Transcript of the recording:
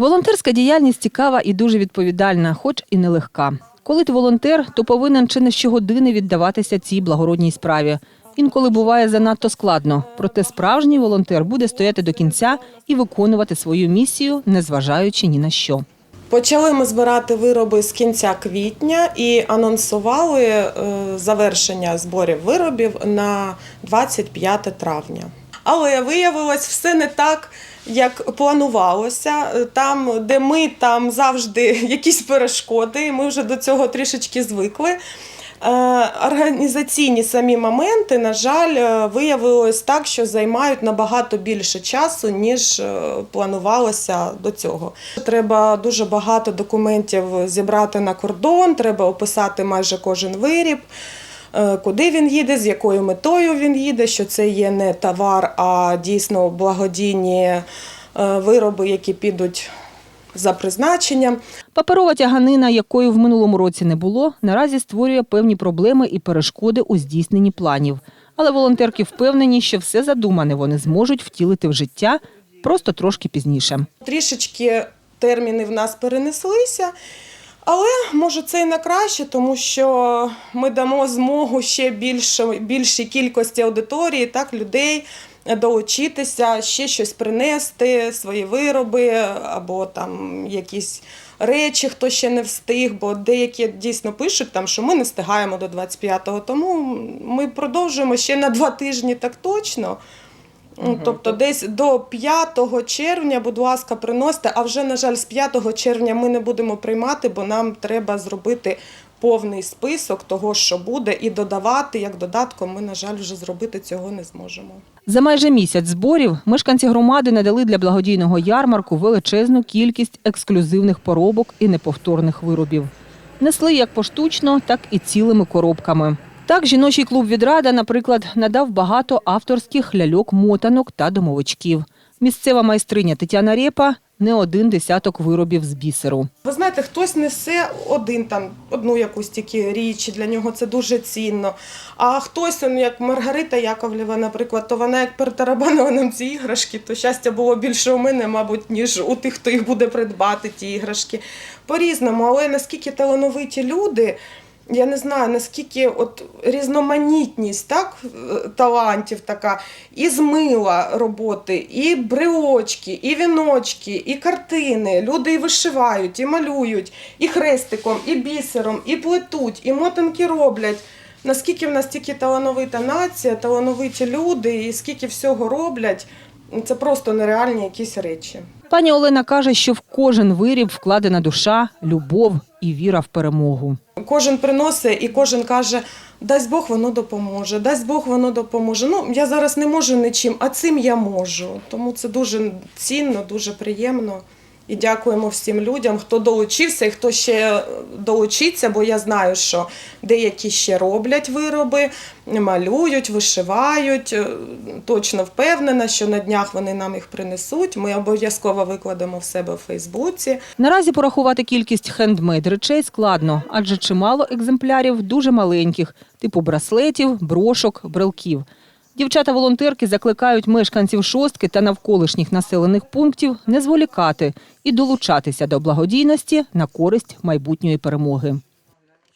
Волонтерська діяльність цікава і дуже відповідальна, хоч і нелегка. Коли ти волонтер, то повинен чи не щогодини віддаватися цій благородній справі. Інколи буває занадто складно, проте справжній волонтер буде стояти до кінця і виконувати свою місію, незважаючи ні на що. Почали ми збирати вироби з кінця квітня і анонсували е, завершення зборів виробів на 25 травня. Але виявилось все не так, як планувалося. Там, де ми, там завжди якісь перешкоди. Ми вже до цього трішечки звикли. Е, Організаційні самі моменти, на жаль, е, виявилось так, що займають набагато більше часу, ніж е, планувалося до цього. Треба дуже багато документів зібрати на кордон, треба описати майже кожен виріб. Е, Куди він їде, з якою метою він їде, що це є не товар, а дійсно благодійні е, вироби, які підуть за призначенням. Паперова тяганина, якої в минулому році не було, наразі створює певні проблеми і перешкоди у здійсненні планів. Але волонтерки впевнені, що все задумане вони зможуть втілити в життя просто трошки пізніше. Трішечки терміни в нас перенеслися, але може це і на краще, тому що ми дамо змогу ще більше, більшій кількості аудиторії, так, людей долучитися, ще щось принести, свої вироби або там якісь речі, хто ще не встиг, бо деякі дійсно пишуть, там, що ми не встигаємо до 25-го, тому ми продовжуємо ще на два тижні так точно. Ну, Тобто десь до 5 червня, будь ласка, приносите. А вже, на жаль, з 5 червня ми не будемо приймати, бо нам треба зробити повний список того, що буде, і додавати як додатком. Ми, на жаль, вже зробити цього не зможемо. За майже місяць зборів мешканці громади надали для благодійного ярмарку величезну кількість ексклюзивних поробок і неповторних виробів. Несли як поштучно, так і цілими коробками. Так, жіночий клуб Відрада, наприклад, надав багато авторських ляльок-мотанок та домовичків. Місцева майстриня Тетяна Рєпа не один десяток виробів з бісеру. Ви знаєте, хтось несе один там одну якусь тільки річ, для нього це дуже цінно. А хтось, як Маргарита Яковлєва, наприклад, то вона як перетарабанила нам ці іграшки, то щастя було більше у мене, мабуть, ніж у тих, хто їх буде придбати, ті іграшки. По-різному, але наскільки талановиті люди. Я не знаю наскільки от різноманітність так, е, талантів така, і з мила роботи, і брелочки, і віночки, і картини. Люди і вишивають, і малюють, і хрестиком, і бісером, і плетуть, і мотанки роблять. Наскільки в нас тільки талановита нація, талановиті люди, і скільки всього роблять, це просто нереальні якісь речі. Пані Олена каже, що в кожен виріб вкладена душа, любов і віра в перемогу. Кожен приносить і кожен каже, дасть Бог воно допоможе, дасть Бог воно допоможе. Ну, я зараз не можу нічим, а цим я можу. Тому це дуже цінно, дуже приємно. І дякуємо всім людям, хто долучився і хто ще долучиться, бо я знаю, що деякі ще роблять вироби, малюють, вишивають. Е, Точно впевнена, що на днях вони нам їх принесуть. Ми обов'язково викладемо в себе в Фейсбуці. Наразі порахувати кількість хендмейд речей складно, адже чимало екземплярів дуже маленьких, типу браслетів, брошок, брелків. Дівчата-волонтерки закликають мешканців шостки та навколишніх населених пунктів не зволікати і долучатися до благодійності на користь майбутньої перемоги.